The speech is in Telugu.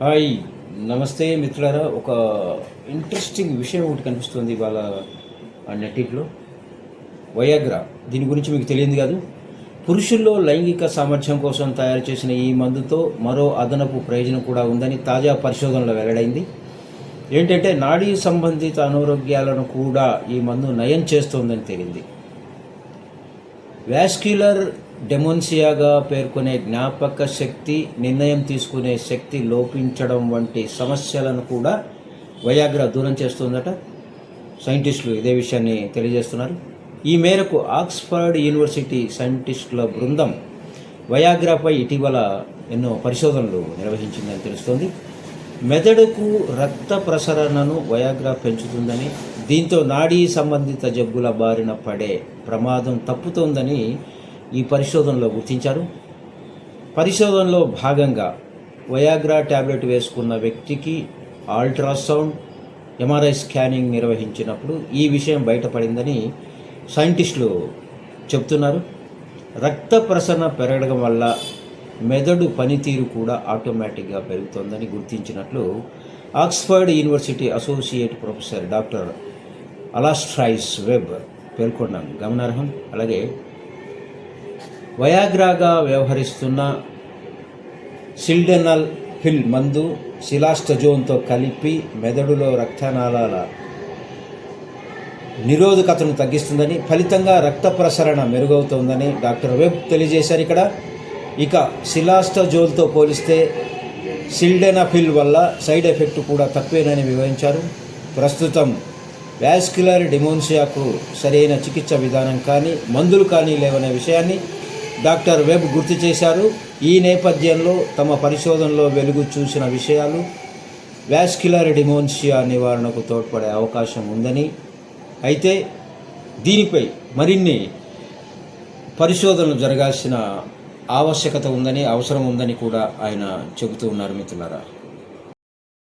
హాయ్ నమస్తే మిత్రులారా. ఒక ఇంట్రెస్టింగ్ విషయం ఒకటి కనిపిస్తుంది ఇవాళ ఆ వయాగ్రా దీని గురించి మీకు తెలియదు కాదు. పురుషుల్లో లైంగిక సామర్థ్యం కోసం తయారు చేసిన ఈ మందుతో మరో అదనపు ప్రయోజనం కూడా ఉందని తాజా పరిశోధనలో వెల్లడైంది. ఏంటంటే నాడీ సంబంధిత అనారోగ్యాలను కూడా ఈ మందు నయం చేస్తోందని తేలింది. వాస్క్యులర్ డెమోన్సియాగా పేర్కొనే జ్ఞాపక శక్తి నిర్ణయం తీసుకునే శక్తి లోపించడం వంటి సమస్యలను కూడా వయాగ్రా దూరం చేస్తుందట. సైంటిస్టులు ఇదే విషయాన్ని తెలియజేస్తున్నారు. ఈ మేరకు ఆక్స్ఫర్డ్ యూనివర్సిటీ సైంటిస్టుల బృందం వయాగ్రాపై ఇటీవల ఎన్నో పరిశోధనలు నిర్వహించిందని తెలుస్తోంది. మెదడుకు రక్త ప్రసరణను వయాగ్రా పెంచుతుందని దీంతో నాడీ సంబంధిత జబ్బుల బారిన పడే ప్రమాదం తప్పుతోందని ఈ పరిశోధనలో గుర్తించారు. పరిశోధనలో భాగంగా వయాగ్రా ట్యాబ్లెట్ వేసుకున్న వ్యక్తికి అల్ట్రాసౌండ్ ఎంఆర్ఐ స్కానింగ్ నిర్వహించినప్పుడు ఈ విషయం బయటపడిందని సైంటిస్టులు చెప్తున్నారు రక్త ప్రసరణ పెరగడం వల్ల మెదడు పనితీరు కూడా ఆటోమేటిక్గా పెరుగుతోందని గుర్తించినట్లు Oxford university associate professor doctor అలాస్ట్రైస్ Webb పేర్కొన్నాం గమనార్హం. అలాగే వయాగ్రాగా వ్యవహరిస్తున్న సిల్డెనల్ హిల్ మందు శిలాస్టజోన్తో కలిపి మెదడులో రక్తనాళాల నిరోధకతను తగ్గిస్తుందని ఫలితంగా రక్త ప్రసరణ మెరుగవుతోందని డాక్టర్ వెబ్ తెలియజేశారు ఇక్కడ. ఇక శిలాస్టజోల్తో పోలిస్తే సిల్డెనఫిల్ వల్ల సైడ్ ఎఫెక్ట్ కూడా తక్కువేనని వివరించారు. ప్రస్తుతం వ్యాస్క్యులర్ డిమోన్షియాకు సరైన చికిత్స విధానం కానీ మందులు కానీ లేవనే విషయాన్ని డాక్టర్ వెబ్ గుర్తు చేశారు. ఈ నేపథ్యంలో తమ పరిశోధనలో వెలుగు చూసిన విషయాలు వ్యాస్క్యులర్ డిమోన్షియా నివారణకు తోడ్పడే అవకాశం ఉందని. అయితే దీనిపై మరిన్ని పరిశోధనలు జరగాల్సిన ఆవశ్యకత ఉందని అవసరం ఉందని కూడా ఆయన చెబుతూ ఉన్నారు మిత్రులారా.